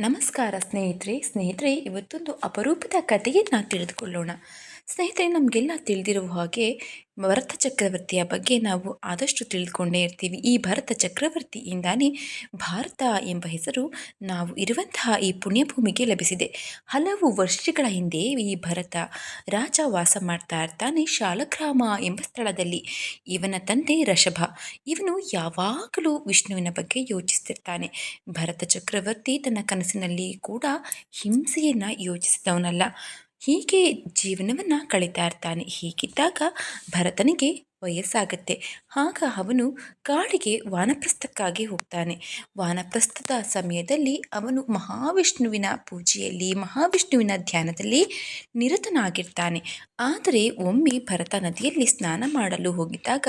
ನಮಸ್ಕಾರ ಸ್ನೇಹಿತರೆ ಸ್ನೇಹಿತರೆ ಇವತ್ತೊಂದು ಅಪರೂಪದ ಕಥೆಯನ್ನು ತಿಳಿದುಕೊಳ್ಳೋಣ. ಸ್ನೇಹಿತರೆ, ನಮಗೆಲ್ಲ ತಿಳಿದಿರುವ ಹಾಗೆ ಭರತ ಚಕ್ರವರ್ತಿಯ ಬಗ್ಗೆ ನಾವು ಆದಷ್ಟು ತಿಳಿದುಕೊಂಡೇ ಇರ್ತೀವಿ. ಈ ಭರತ ಚಕ್ರವರ್ತಿಯಿಂದಾನೇ ಭಾರತ ಎಂಬ ಹೆಸರು ನಾವು ಇರುವಂತಹ ಈ ಪುಣ್ಯಭೂಮಿಗೆ ಲಭಿಸಿದೆ. ಹಲವು ವರ್ಷಗಳ ಹಿಂದೆ ಈ ಭರತ ರಾಜ ವಾಸ ಮಾಡ್ತಾ ಇರ್ತಾನೆ ಶಾಲಗ್ರಾಮ ಎಂಬ ಸ್ಥಳದಲ್ಲಿ. ಇವನ ತಂದೆ ರಷಭ. ಇವನು ಯಾವಾಗಲೂ ವಿಷ್ಣುವಿನ ಬಗ್ಗೆ ಯೋಚಿಸ್ತಿರ್ತಾನೆ. ಭರತ ಚಕ್ರವರ್ತಿ ತನ್ನ ಕನಸಿನಲ್ಲಿ ಕೂಡ ಹಿಂಸೆಯನ್ನು ಯೋಚಿಸಿದವನಲ್ಲ. ಹೀಗೆ ಜೀವನವನ್ನು ಕಳೀತಾ ಇರ್ತಾನೆ. ಹೀಗಿದ್ದಾಗ ಭರತನಿಗೆ ವಯಸ್ಸಾಗತ್ತೆ. ಆಗ ಅವನು ಕಾಡಿಗೆ ವಾನಪ್ರಸ್ಥಕ್ಕಾಗಿ ಹೋಗ್ತಾನೆ. ವಾನಪ್ರಸ್ಥದ ಸಮಯದಲ್ಲಿ ಅವನು ಮಹಾವಿಷ್ಣುವಿನ ಪೂಜೆಯಲ್ಲಿ, ಮಹಾವಿಷ್ಣುವಿನ ಧ್ಯಾನದಲ್ಲಿ ನಿರತನಾಗಿರ್ತಾನೆ. ಆದರೆ ಒಮ್ಮೆ ಭರತ ನದಿಯಲ್ಲಿ ಸ್ನಾನ ಮಾಡಲು ಹೋಗಿದ್ದಾಗ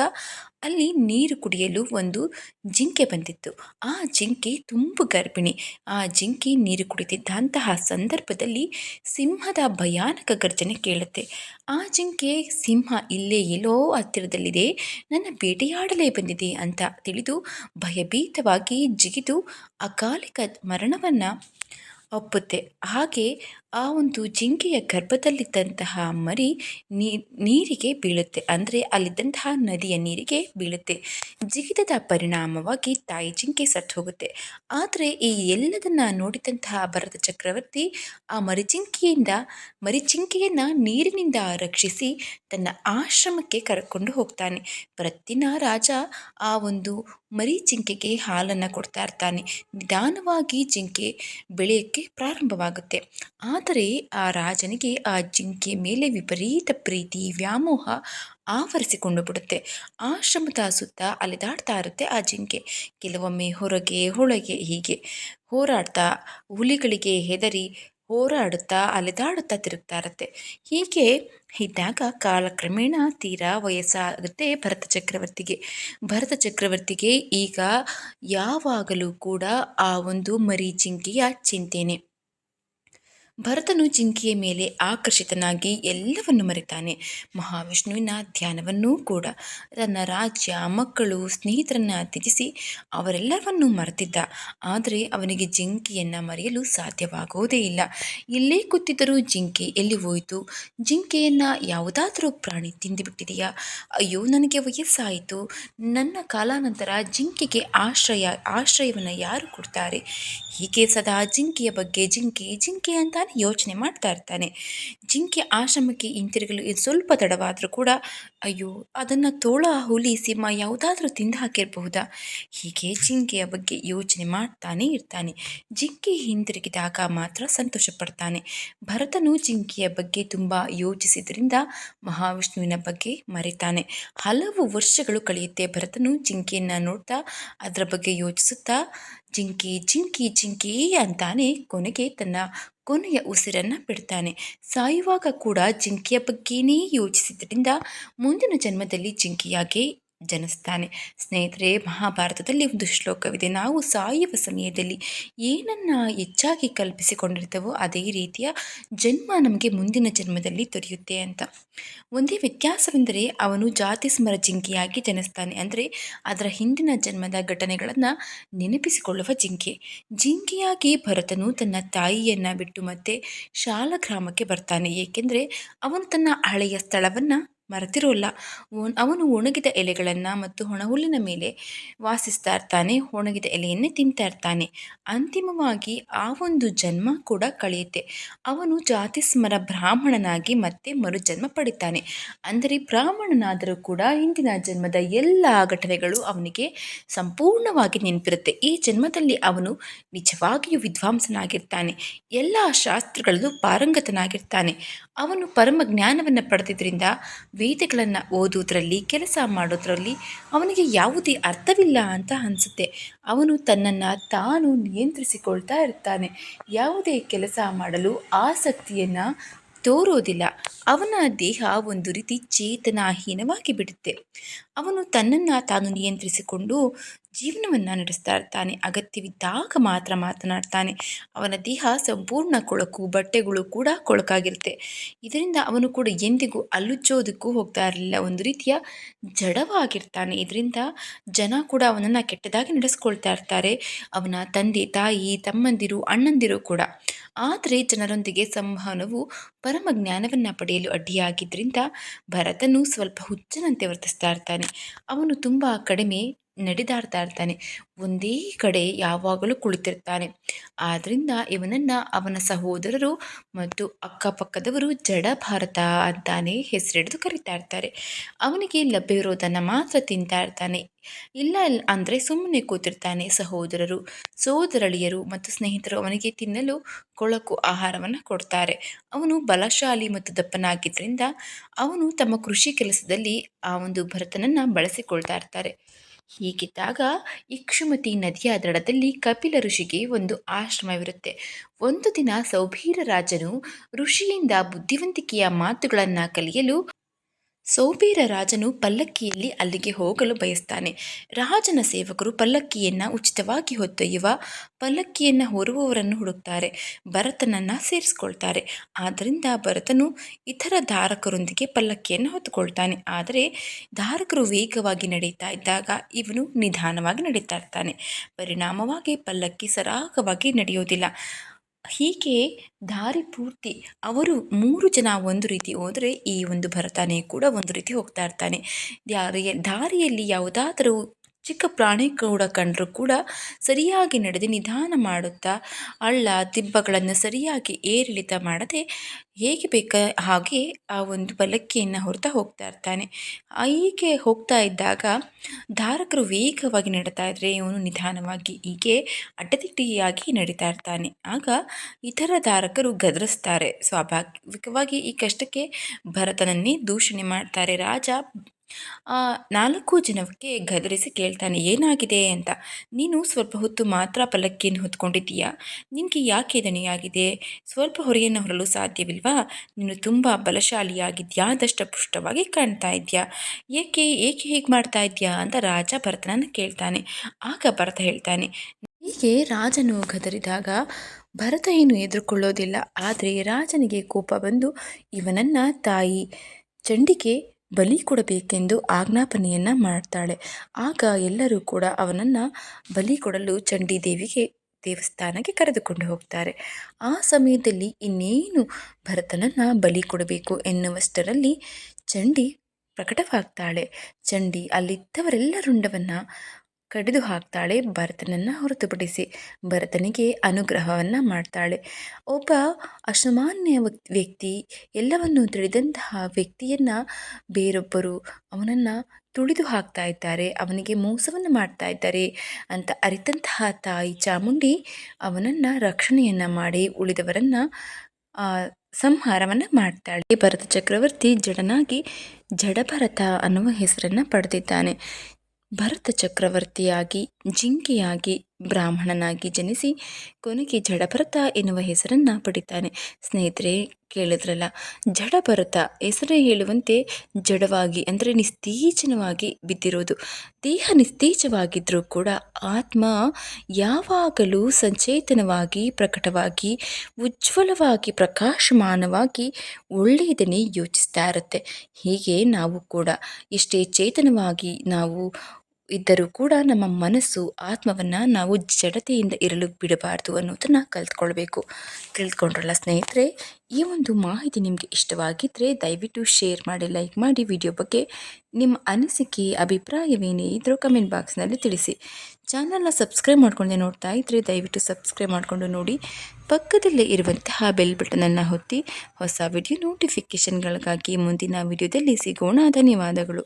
ಅಲ್ಲಿ ನೀರು ಕುಡಿಯಲು ಒಂದು ಜಿಂಕೆ ಬಂದಿತ್ತು. ಆ ಜಿಂಕೆ ತುಂಬ ಗರ್ಭಿಣಿ. ಆ ಜಿಂಕೆ ನೀರು ಕುಡಿತಿದ್ದಂತಹ ಸಂದರ್ಭದಲ್ಲಿ ಸಿಂಹದ ಭಯಾನಕ ಗರ್ಜನೆ ಕೇಳುತ್ತೆ. ಆ ಜಿಂಕೆ ಸಿಂಹ ಇಲ್ಲೇ ಎಲ್ಲೋ ಹತ್ತಿರದಲ್ಲಿದೆ ನನ್ನ ಬೇಟೆಯಾಡಲೇ ಬಂದಿದೆ ಅಂತ ತಿಳಿದು ಭಯಭೀತವಾಗಿ ಜಿಗಿದು ಅಕಾಲಿಕ ಮರಣವನ್ನು ಒಪ್ಪುತ್ತೆ. ಹಾಗೆ ಆ ಒಂದು ಜಿಂಕೆಯ ಗರ್ಭದಲ್ಲಿದ್ದಂತಹ ಮರಿ ನೀರಿಗೆ ಬೀಳುತ್ತೆ. ಅಂದರೆ ಅಲ್ಲಿದ್ದಂತಹ ನದಿಯ ನೀರಿಗೆ ಬೀಳುತ್ತೆ. ಜಿಗಿತದ ಪರಿಣಾಮವಾಗಿ ತಾಯಿ ಜಿಂಕೆ ಸತ್ತು ಹೋಗುತ್ತೆ. ಆದರೆ ಈ ಎಲ್ಲದನ್ನು ನೋಡಿದಂತಹ ಭರತ ಚಕ್ರವರ್ತಿ ಆ ಮರಿಜಿಂಕೆಯಿಂದ ಮರಿಜಿಂಕೆಯನ್ನು ನೀರಿನಿಂದ ರಕ್ಷಿಸಿ ತನ್ನ ಆಶ್ರಮಕ್ಕೆ ಕರ್ಕೊಂಡು ಹೋಗ್ತಾನೆ. ಪ್ರತಿನ ರಾಜ ಆ ಒಂದು ಮರಿ ಜಿಂಕೆಗೆ ಹಾಲನ್ನು ಕೊಡ್ತಾ ಇರ್ತಾನೆ. ನಿಧಾನವಾಗಿ ಜಿಂಕೆ ಬೆಳೆಯೋಕ್ಕೆ ಪ್ರಾರಂಭವಾಗುತ್ತೆ. ಆದರೆ ಆ ರಾಜನಿಗೆ ಆ ಜಿಂಕೆ ಮೇಲೆ ವಿಪರೀತ ಪ್ರೀತಿ, ವ್ಯಾಮೋಹ ಆವರಿಸಿಕೊಂಡು ಬಿಡುತ್ತೆ. ಆಶ್ರಮದ ಸುತ್ತ ಅಲೆದಾಡ್ತಾ ಇರುತ್ತೆ ಆ ಜಿಂಕೆ. ಕೆಲವೊಮ್ಮೆ ಹೊರಗೆ, ಹೊಳಗೆ ಹೀಗೆ ಹೋರಾಡ್ತಾ, ಹುಲಿಗಳಿಗೆ ಹೆದರಿ ಹೋರಾಡುತ್ತಾ, ಅಲೆದಾಡುತ್ತಾ ತಿರುಗ್ತಾ ಇರುತ್ತೆ. ಹೀಗೆ ಇದ್ದಾಗ ಕಾಲಕ್ರಮೇಣ ತೀರಾ ವಯಸ್ಸಾಗುತ್ತೆ ಭರತ ಚಕ್ರವರ್ತಿಗೆ. ಭರತ ಚಕ್ರವರ್ತಿಗೆ ಈಗ ಯಾವಾಗಲೂ ಕೂಡ ಆ ಒಂದು ಮರಿ ಜಿಂಕೆಯ ಚಿಂತೆನೆ. ಭರತನು ಜಿಂಕೆಯ ಮೇಲೆ ಆಕರ್ಷಿತನಾಗಿ ಎಲ್ಲವನ್ನು ಮರೆತಾನೆ. ಮಹಾವಿಷ್ಣುವಿನ ಧ್ಯಾನವನ್ನೂ ಕೂಡ. ತನ್ನ ರಾಜ್ಯ, ಮಕ್ಕಳು, ಸ್ನೇಹಿತರನ್ನು ತ್ಯಜಿಸಿ ಅವರೆಲ್ಲವನ್ನೂ ಮರೆತಿದ್ದ. ಆದರೆ ಅವನಿಗೆ ಜಿಂಕೆಯನ್ನು ಮರೆಯಲು ಸಾಧ್ಯವಾಗುವುದೇ ಇಲ್ಲ. ಎಲ್ಲೇ ಕೂತಿದ್ದರೂ ಜಿಂಕೆ ಎಲ್ಲಿ ಹೋಯಿತು? ಜಿಂಕೆಯನ್ನು ಯಾವುದಾದರೂ ಪ್ರಾಣಿ ತಿಂದುಬಿಟ್ಟಿದೆಯಾ? ಅಯ್ಯೋ, ನನಗೆ ವಯಸ್ಸಾಯಿತು. ನನ್ನ ಕಾಲಾನಂತರ ಜಿಂಕೆಗೆ ಆಶ್ರಯ, ಆಶ್ರಯವನ್ನು ಯಾರು ಕೊಡ್ತಾರೆ? ಹೀಗೆ ಸದಾ ಜಿಂಕೆಯ ಬಗ್ಗೆ ಜಿಂಕೆ ಜಿಂಕೆ ಅಂತಾನೆ ಯೋಚನೆ ಮಾಡ್ತಾ ಇರ್ತಾನೆ. ಜಿಂಕೆ ಆಶ್ರಮಕ್ಕೆ ಹಿಂತಿರುಗಲು ಇದು ಸ್ವಲ್ಪ ತಡವಾದರೂ ಕೂಡ, ಅಯ್ಯೋ, ಅದನ್ನು ತೋಳ, ಹುಲಿ, ಸಿಂಹ ಯಾವುದಾದ್ರೂ ತಿಂದು ಹಾಕಿರಬಹುದಾ? ಹೀಗೆ ಜಿಂಕೆಯ ಬಗ್ಗೆ ಯೋಚನೆ ಮಾಡ್ತಾನೆ ಇರ್ತಾನೆ. ಜಿಂಕೆ ಹಿಂತಿರುಗಿದಾಗ ಮಾತ್ರ ಸಂತೋಷ ಪಡ್ತಾನೆ. ಭರತನು ಜಿಂಕೆಯ ಬಗ್ಗೆ ತುಂಬ ಯೋಚಿಸಿದ್ರಿಂದ ಮಹಾವಿಷ್ಣುವಿನ ಬಗ್ಗೆ ಮರೆತಾನೆ. ಹಲವು ವರ್ಷಗಳು ಕಳೆಯುತ್ತೆ ಭರತನು ಜಿಂಕೆಯನ್ನು ನೋಡ್ತಾ, ಅದರ ಬಗ್ಗೆ ಯೋಚಿಸುತ್ತಾ ಜಿಂಕಿ ಜಿಂಕಿ ಜಿಂಕಿ ಅಂತಾನೆ ಕೊನೆಗೆ ತನ್ನ ಕೊನೆಯ ಉಸಿರನ್ನು ಬಿಡ್ತಾನೆ. ಸಾಯುವಾಗ ಕೂಡ ಜಿಂಕೆಯ ಬಗ್ಗೆಯೇ ಯೋಚಿಸಿದ್ದರಿಂದ ಮುಂದಿನ ಜನ್ಮದಲ್ಲಿ ಜಿಂಕೆಯಾಗಿ ಜನಿಸ್ತಾನೆ ಸ್ನೇಹಿತರೆ, ಮಹಾಭಾರತದಲ್ಲಿ ಒಂದು ಶ್ಲೋಕವಿದೆ. ನಾವು ಸಾಯುವ ಸಮಯದಲ್ಲಿ ಏನನ್ನು ಹೆಚ್ಚಾಗಿ ಕಲ್ಪಿಸಿಕೊಂಡಿರ್ತೇವೋ ಅದೇ ರೀತಿಯ ಜನ್ಮ ನಮಗೆ ಮುಂದಿನ ಜನ್ಮದಲ್ಲಿ ದೊರೆಯುತ್ತೆ ಅಂತ. ಒಂದೇ ವ್ಯತ್ಯಾಸವೆಂದರೆ ಅವನು ಜಾತಿ ಸ್ಮರ ಜಿಂಕೆಯಾಗಿ ಜನಿಸ್ತಾನೆ ಅಂದರೆ ಅದರ ಹಿಂದಿನ ಜನ್ಮದ ಘಟನೆಗಳನ್ನು ನೆನಪಿಸಿಕೊಳ್ಳುವ ಜಿಂಕೆ. ಜಿಂಕೆಯಾಗಿ ಭರತನು ತನ್ನ ತಾಯಿಯನ್ನು ಬಿಟ್ಟು ಮತ್ತೆ ಶಾಲಾ ಗ್ರಾಮಕ್ಕೆ ಬರ್ತಾನೆ. ಏಕೆಂದರೆ ಅವನು ತನ್ನ ಹಳೆಯ ಸ್ಥಳವನ್ನು ಮರೆತಿರೋಲ್ಲ. ಅವನು ಒಣಗಿದ ಎಲೆಗಳನ್ನು ಮತ್ತು ಹೊಣಹುಲ್ಲಿನ ಮೇಲೆ ವಾಸಿಸ್ತಾ ಇರ್ತಾನೆ. ಒಣಗಿದ ಎಲೆಯನ್ನೇ ತಿಂತಾ ಇರ್ತಾನೆ. ಅಂತಿಮವಾಗಿ ಆ ಒಂದು ಜನ್ಮ ಕೂಡ ಕಳೆಯುತ್ತೆ. ಅವನು ಜಾತಿಸ್ಮರ ಬ್ರಾಹ್ಮಣನಾಗಿ ಮತ್ತೆ ಮರುಜನ್ಮ ಪಡಿತಾನೆ. ಅಂದರೆ ಬ್ರಾಹ್ಮಣನಾದರೂ ಕೂಡ ಹಿಂದಿನ ಜನ್ಮದ ಎಲ್ಲ ಘಟನೆಗಳು ಅವನಿಗೆ ಸಂಪೂರ್ಣವಾಗಿ ನೆನಪಿರುತ್ತೆ. ಈ ಜನ್ಮದಲ್ಲಿ ಅವನು ನಿಜವಾಗಿಯೂ ವಿದ್ವಾಂಸನಾಗಿರ್ತಾನೆ. ಎಲ್ಲ ಶಾಸ್ತ್ರಗಳಲ್ಲೂ ಪಾರಂಗತನಾಗಿರ್ತಾನೆ. ಅವನು ಪರಮ ಜ್ಞಾನವನ್ನು ಪಡೆದಿದ್ದರಿಂದ ವೇದಗಳನ್ನು ಓದೋದ್ರಲ್ಲಿ, ಕೆಲಸ ಮಾಡೋದ್ರಲ್ಲಿ ಅವನಿಗೆ ಯಾವುದೇ ಅರ್ಥವಿಲ್ಲ ಅಂತ ಅನಿಸುತ್ತೆ. ಅವನು ತನ್ನನ್ನು ತಾನು ನಿಯಂತ್ರಿಸಿಕೊಳ್ತಾ ಇರ್ತಾನೆ. ಯಾವುದೇ ಕೆಲಸ ಮಾಡಲು ಆಸಕ್ತಿಯನ್ನು ತೋರೋದಿಲ್ಲ. ಅವನ ದೇಹ ಒಂದು ರೀತಿ ಚೇತನಾಹೀನವಾಗಿ ಬಿಡುತ್ತೆ. ಅವನು ತನ್ನನ್ನು ತಾನು ನಿಯಂತ್ರಿಸಿಕೊಂಡು ಜೀವನವನ್ನು ನಡೆಸ್ತಾ ಇರ್ತಾನೆ. ಅಗತ್ಯವಿದ್ದಾಗ ಮಾತ್ರ ಮಾತನಾಡ್ತಾನೆ. ಅವನ ದೇಹ ಸಂಪೂರ್ಣ ಕೊಳಕು, ಬಟ್ಟೆಗಳು ಕೂಡ ಕೊಳಕಾಗಿರುತ್ತೆ. ಇದರಿಂದ ಅವನು ಕೂಡ ಎಂದಿಗೂ ಅಲ್ಲುಚ್ಚೋದಕ್ಕೂ ಹೋಗ್ತಾ ಇರಲಿಲ್ಲ. ಒಂದು ರೀತಿಯ ಜಡವಾಗಿರ್ತಾನೆ. ಇದರಿಂದ ಜನ ಕೂಡ ಅವನನ್ನು ಕೆಟ್ಟದಾಗಿ ನಡೆಸ್ಕೊಳ್ತಾ ಇರ್ತಾರೆ. ಅವನ ತಂದೆ, ತಾಯಿ, ತಮ್ಮಂದಿರು, ಅಣ್ಣಂದಿರು ಕೂಡ. ಆದರೆ ಜನರೊಂದಿಗೆ ಸಂವಹನವು ಪರಮ ಜ್ಞಾನವನ್ನು ಪಡೆಯಲು ಅಡ್ಡಿಯಾಗಿದ್ದರಿಂದ ಭರತನು ಸ್ವಲ್ಪ ಹುಚ್ಚನಂತೆ ವರ್ತಿಸ್ತಾ ಇರ್ತಾನೆ. ಅವನು ತುಂಬ ಕಡಿಮೆ ನಡೆದಾಡ್ತಾ ಇರ್ತಾನೆ. ಒಂದೇ ಕಡೆ ಯಾವಾಗಲೂ ಕುಳಿತಿರ್ತಾನೆ. ಆದ್ದರಿಂದ ಇವನನ್ನು ಅವನ ಸಹೋದರರು ಮತ್ತು ಅಕ್ಕಪಕ್ಕದವರು ಜಡ ಭಾರತ ಅಂತಾನೆ ಹೆಸರಿಡಿದು ಕರಿತಾ ಇರ್ತಾರೆ. ಅವನಿಗೆ ಲಭ್ಯವಿರೋದನ್ನು ಮಾತ್ರ ತಿಂತಾ ಇರ್ತಾನೆ. ಇಲ್ಲ ಅಂದರೆ ಸುಮ್ಮನೆ ಕೂತಿರ್ತಾನೆ ಸಹೋದರರು. ಸೋದರಳಿಯರು ಮತ್ತು ಸ್ನೇಹಿತರು ಅವನಿಗೆ ತಿನ್ನಲು ಕೊಳಕು ಆಹಾರವನ್ನು ಕೊಡ್ತಾರೆ. ಅವನು ಬಲಶಾಲಿ ಮತ್ತು ದಪ್ಪನಾಗಿದ್ದರಿಂದ ಅವನು ತಮ್ಮ ಕೃಷಿ ಕೆಲಸದಲ್ಲಿ ಆ ಒಂದು ಭರತನನ್ನು ಬಳಸಿಕೊಳ್ತಾ ಇರ್ತಾರೆ. ಹೀಗಿದ್ದಾಗ ಇಕ್ಷುಮತಿ ನದಿಯ ದಡದಲ್ಲಿ ಕಪಿಲ ಋಷಿಗೆ ಒಂದು ಆಶ್ರಮವಿರುತ್ತೆ. ಒಂದು ದಿನ ಸೌಭೀರ ರಾಜನು ಋಷಿಯಿಂದ ಬುದ್ಧಿವಂತಿಕೆಯ ಮಾತುಗಳನ್ನು ಕಲಿಯಲು ಸೌಬೀರ ರಾಜನು ಪಲ್ಲಕ್ಕಿಯಲ್ಲಿ ಅಲ್ಲಿಗೆ ಹೋಗಲು ಬಯಸ್ತಾನೆ. ರಾಜನ ಸೇವಕರು ಪಲ್ಲಕ್ಕಿಯನ್ನು ಉಚಿತವಾಗಿ ಹೊತ್ತೊಯ್ಯುವ ಪಲ್ಲಕ್ಕಿಯನ್ನು ಹೊರುವವರನ್ನು ಹುಡುಕ್ತಾರೆ. ಭರತನನ್ನು ಸೇರಿಸ್ಕೊಳ್ತಾರೆ. ಆದ್ದರಿಂದ ಭರತನು ಇತರ ಧಾರಕರೊಂದಿಗೆ ಪಲ್ಲಕ್ಕಿಯನ್ನು ಹೊತ್ತುಕೊಳ್ತಾನೆ. ಆದರೆ ಧಾರಕರು ವೇಗವಾಗಿ ನಡೀತಾ ಇದ್ದಾಗ ಇವನು ನಿಧಾನವಾಗಿ ನಡೀತಾ ಇರ್ತಾನೆ. ಪರಿಣಾಮವಾಗಿ ಪಲ್ಲಕ್ಕಿ ಸರಾಗವಾಗಿ ನಡೆಯೋದಿಲ್ಲ ಹೀಗೆ ದಾರಿ ಪೂರ್ತಿ ಅವರು ಮೂರು ಜನ ಒಂದು ರೀತಿ ಹೋದರೆ ಈ ಒಂದು ಭರತನೇ ಕೂಡ ಒಂದು ರೀತಿ ಹೋಗ್ತಾ ಇರ್ತಾನೆ. ದಾರಿಯ ದಾರಿಯಲ್ಲಿ ಯಾವುದಾದರೂ ಚಿಕ್ಕ ಪ್ರಾಣಿ ಕೂಡ ಕಂಡರೂ ಕೂಡ ಸರಿಯಾಗಿ ನಡೆದು ನಿಧಾನ ಮಾಡುತ್ತಾ ಅಳ್ಳ ದಿಬ್ಬಗಳನ್ನು ಸರಿಯಾಗಿ ಏರಿಳಿತ ಮಾಡದೆ ಹೇಗೆ ಬೇಕ ಹಾಗೆ ಆ ಒಂದು ಬಲಕ್ಕಿಯನ್ನು ಹೊರತಾ ಹೋಗ್ತಾ ಇರ್ತಾನೆ. ಹೀಗೆ ಹೋಗ್ತಾ ಇದ್ದಾಗ ಧಾರಕರು ವೇಗವಾಗಿ ನಡೀತಾ ಇದ್ದರೆ ಇವನು ನಿಧಾನವಾಗಿ ಹೀಗೆ ಅಡ್ಡದಿಟ್ಟಿಯಾಗಿ ನಡೀತಾ ಇರ್ತಾನೆ. ಆಗ ಇತರ ಧಾರಕರು ಗದರಿಸ್ತಾರೆ. ಸ್ವಾಭಾವಿಕವಾಗಿ ಈ ಕಷ್ಟಕ್ಕೆ ಭರತನನ್ನೇ ದೂಷಣೆ ಮಾಡ್ತಾರೆ. ರಾಜ ನಾಲ್ಕು ಜನಕ್ಕೆ ಗದರಿಸಿ ಕೇಳ್ತಾನೆ, ಏನಾಗಿದೆ ಅಂತ. ನೀನು ಸ್ವಲ್ಪ ಹೊತ್ತು ಮಾತ್ರ ಪಲ್ಲಕ್ಕಿಯನ್ನು ಹೊತ್ಕೊಂಡಿದ್ದೀಯಾ? ನಿನಗೆ ಯಾಕೆ ದಣಿಯಾಗಿದೆ? ಸ್ವಲ್ಪ ಹೊರೆಯನ್ನು ಹೊರಲು ಸಾಧ್ಯವಿಲ್ವಾ? ನೀನು ತುಂಬ ಬಲಶಾಲಿಯಾಗಿದ್ಯಾ ದಷ್ಟಪುಷ್ಟವಾಗಿ ಕಾಣ್ತಾ ಇದೆಯಾ ಏಕೆ ಏಕೆ ಹೀಗೆ ಮಾಡ್ತಾ ಇದೆಯಾ ಅಂತ ರಾಜ ಭರತನನ್ನು ಕೇಳ್ತಾನೆ. ಆಗ ಭರತ ಹೇಳ್ತಾನೆ, ಹೀಗೆ ರಾಜನು ಗದರಿದಾಗ ಭರತ ಏನು ಎದುರುಕೊಳ್ಳೋದಿಲ್ಲ. ಆದರೆ ರಾಜನಿಗೆ ಕೋಪ ಬಂದು ಇವನನ್ನು ತಾಯಿ, ಚಂಡಿಗೆ ಬಲಿ ಕೊಡಬೇಕೆಂದು ಆಜ್ಞಾಪನೆಯನ್ನು ಮಾಡ್ತಾಳೆ. ಆಗ ಎಲ್ಲರೂ ಕೂಡ ಅವನನ್ನು ಬಲಿ ಕೊಡಲು ಚಂಡಿ ದೇವಿಗೆ, ದೇವಸ್ಥಾನಕ್ಕೆ ಕರೆದುಕೊಂಡು ಹೋಗ್ತಾರೆ. ಆ ಸಮಯದಲ್ಲಿ ಇನ್ನೇನು ಭರತನನ್ನು ಬಲಿ ಕೊಡಬೇಕು ಎನ್ನುವಷ್ಟರಲ್ಲಿ ಚಂಡಿ ಪ್ರಕಟವಾಗ್ತಾಳೆ. ಚಂಡಿ ಅಲ್ಲಿದ್ದವರೆಲ್ಲ ರುಂಡವನ್ನು ಕಡಿದು ಹಾಕ್ತಾಳೆ. ಭರತನನ್ನು ಹೊರತುಪಡಿಸಿ ಭರತನಿಗೆ ಅನುಗ್ರಹವನ್ನು ಮಾಡ್ತಾಳೆ. ಒಬ್ಬ ಅಸಾಮಾನ್ಯ ವ್ಯಕ್ತಿ ಎಲ್ಲವನ್ನು ತಿಳಿದಂತಹ ವ್ಯಕ್ತಿಯನ್ನು ಬೇರೊಬ್ಬರು ಅವನನ್ನು ತುಳಿದು ಹಾಕ್ತಾ ಇದ್ದಾರೆ. ಅವನಿಗೆ ಮೋಸವನ್ನು ಮಾಡ್ತಾ ಇದ್ದಾರೆ ಅಂತ ಅರಿತಂತಹ ತಾಯಿ ಚಾಮುಂಡಿ ಅವನನ್ನು ರಕ್ಷಣೆಯನ್ನು ಮಾಡಿ ಉಳಿದವರನ್ನು ಸಂಹಾರವನ್ನು ಮಾಡ್ತಾಳೆ. ಭರತ ಚಕ್ರವರ್ತಿ ಜಡನಾಗಿ ಜಡಭರತ ಅನ್ನುವ ಹೆಸರನ್ನು ಪಡೆದಿದ್ದಾನೆ. ಭರತ ಚಕ್ರವರ್ತಿಯಾಗಿ, ಜಿಂಕೆಯಾಗಿ ಬ್ರಾಹ್ಮಣನಾಗಿ ಜನಿಸಿ ಕೊನೆಗೆ ಜಡಭರತ ಎನ್ನುವ ಹೆಸರನ್ನು ಪಡಿತಾನೆ. ಸ್ನೇಹಿತರೆ, ಕೇಳಿದ್ರಲ್ಲ, ಜಡಭರತ ಹೆಸರೇ ಹೇಳುವಂತೆ ಜಡವಾಗಿ ಅಂದರೆ ನಿಸ್ತೇಜನವಾಗಿ ಬಿದ್ದಿರೋದು. ದೇಹ ನಿಸ್ತೇಜವಾಗಿದ್ದರೂ ಕೂಡ ಆತ್ಮ ಯಾವಾಗಲೂ ಸಂಚೇತನವಾಗಿ, ಪ್ರಕಟವಾಗಿ, ಉಜ್ವಲವಾಗಿ, ಪ್ರಕಾಶಮಾನವಾಗಿ ಒಳ್ಳೆಯದನ್ನೇ ಯೋಚಿಸ್ತಾ ಇರುತ್ತೆ. ಹೀಗೆ ನಾವು ಕೂಡ ಎಷ್ಟೇ ಚೇತನವಾಗಿ ನಾವು ಇದ್ದರೂ ಕೂಡ ನಮ್ಮ ಮನಸ್ಸು, ಆತ್ಮವನ್ನು ನಾವು ಜಡತೆಯಿಂದ ಇರಲು ಬಿಡಬಾರ್ದು ಅನ್ನೋದನ್ನು ಕಲ್ತ್ಕೊಳ್ಬೇಕು. ತಿಳ್ಕೊಂಡ್ರಲ್ಲ ಸ್ನೇಹಿತರೆ, ಈ ಒಂದು ಮಾಹಿತಿ ನಿಮಗೆ ಇಷ್ಟವಾಗಿದ್ದರೆ ದಯವಿಟ್ಟು ಶೇರ್ ಮಾಡಿ, ಲೈಕ್ ಮಾಡಿ ವಿಡಿಯೋ ಬಗ್ಗೆ. ನಿಮ್ಮ ಅನಿಸಿಕೆ, ಅಭಿಪ್ರಾಯವೇನೇ ಇದ್ದರೂ ಕಮೆಂಟ್ ಬಾಕ್ಸ್ನಲ್ಲಿ ತಿಳಿಸಿ. ಚಾನಲ್ನ ಸಬ್ಸ್ಕ್ರೈಬ್ ಮಾಡ್ಕೊಂಡೆ ನೋಡ್ತಾ ಇದ್ದರೆ ದಯವಿಟ್ಟು ಸಬ್ಸ್ಕ್ರೈಬ್ ಮಾಡಿಕೊಂಡು ನೋಡಿ. ಪಕ್ಕದಲ್ಲೇ ಇರುವಂತಹ ಬೆಲ್ ಬಟನನ್ನು ಹೊತ್ತಿ ಹೊಸ ವಿಡಿಯೋ ನೋಟಿಫಿಕೇಷನ್ಗಳಿಗಾಗಿ ಮುಂದಿನ ವಿಡಿಯೋದಲ್ಲಿ ಸಿಗೋಣ. ಧನ್ಯವಾದಗಳು.